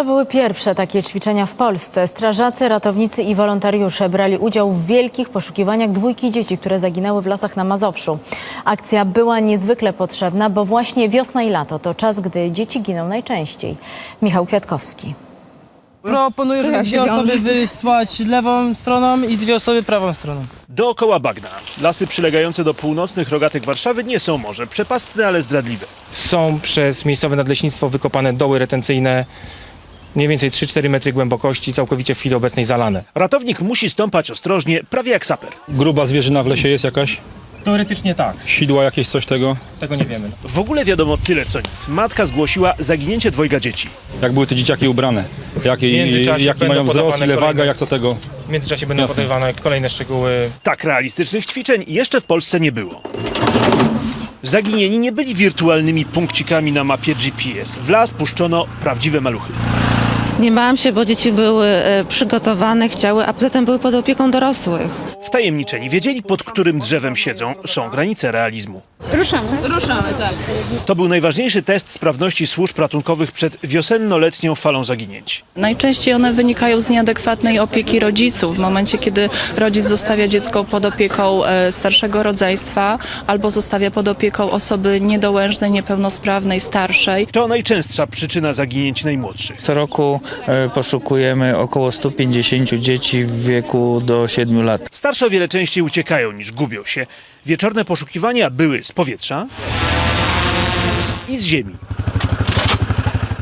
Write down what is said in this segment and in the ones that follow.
To były pierwsze takie ćwiczenia w Polsce. Strażacy, ratownicy i wolontariusze brali udział w wielkich poszukiwaniach dwójki dzieci, które zaginęły w lasach na Mazowszu. Akcja była niezwykle potrzebna, bo właśnie wiosna i lato to czas, gdy dzieci giną najczęściej. Michał Kwiatkowski. Proponuję, żeby dwie osoby wysłać lewą stroną i dwie osoby prawą stroną. Dookoła bagna. Lasy przylegające do północnych rogatek Warszawy nie są może przepastne, ale zdradliwe. Są przez miejscowe nadleśnictwo wykopane doły retencyjne mniej więcej 3-4 metry głębokości, całkowicie w chwili obecnej zalane. Ratownik musi stąpać ostrożnie, prawie jak saper. Gruba zwierzyna w lesie jest jakaś? Teoretycznie tak, Sidła jakieś, coś tego? tego nie wiemy. W ogóle wiadomo tyle co nic. Matka zgłosiła zaginięcie dwojga dzieci. Jak były te dzieciaki ubrane? Jaki, W międzyczasie jaki będą mają wzrost, podawane ile waga, kolejne- jak co tego? W międzyczasie będą podawane kolejne szczegóły. Tak realistycznych ćwiczeń jeszcze w Polsce nie było. Zaginieni nie byli wirtualnymi punkcikami na mapie GPS. W las puszczono prawdziwe maluchy. Nie bałam się, bo dzieci były e, przygotowane, chciały, a poza tym były pod opieką dorosłych. Wtajemniczeni wiedzieli, pod którym drzewem siedzą. Są granice realizmu. To był najważniejszy test sprawności służb ratunkowych przed wiosenno-letnią falą zaginięć. Najczęściej one wynikają z nieadekwatnej opieki rodziców. W momencie, kiedy rodzic zostawia dziecko pod opieką e, starszego rodzeństwa albo zostawia pod opieką osoby niedołężnej, niepełnosprawnej, starszej. To najczęstsza przyczyna zaginięć najmłodszych. Co roku poszukujemy około 150 dzieci w wieku do 7 lat. Starsze o wiele częściej uciekają niż gubią się. Wieczorne poszukiwania były z powietrza i z ziemi.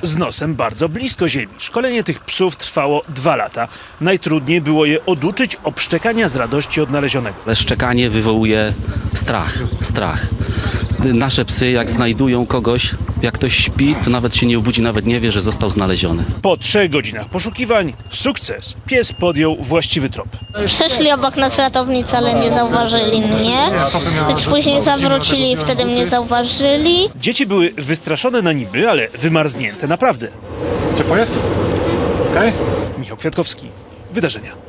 Z nosem bardzo blisko ziemi. Szkolenie tych psów trwało dwa lata. Najtrudniej było je oduczyć obszczekania z radości odnalezionego. Ale szczekanie wywołuje strach, strach. Nasze psy, jak znajdują kogoś, jak ktoś śpi, to nawet się nie obudzi, nawet nie wie, że został znaleziony. Po trzech godzinach poszukiwań, sukces. Pies podjął właściwy trop. Przeszli obok nas ratownicy, ale nie zauważyli mnie. Lecz później zawrócili i wtedy mnie zauważyli. Dzieci były wystraszone na niby, ale wymarznięte naprawdę. Ciepło jest? Okej. Michał Kwiatkowski. Wydarzenia.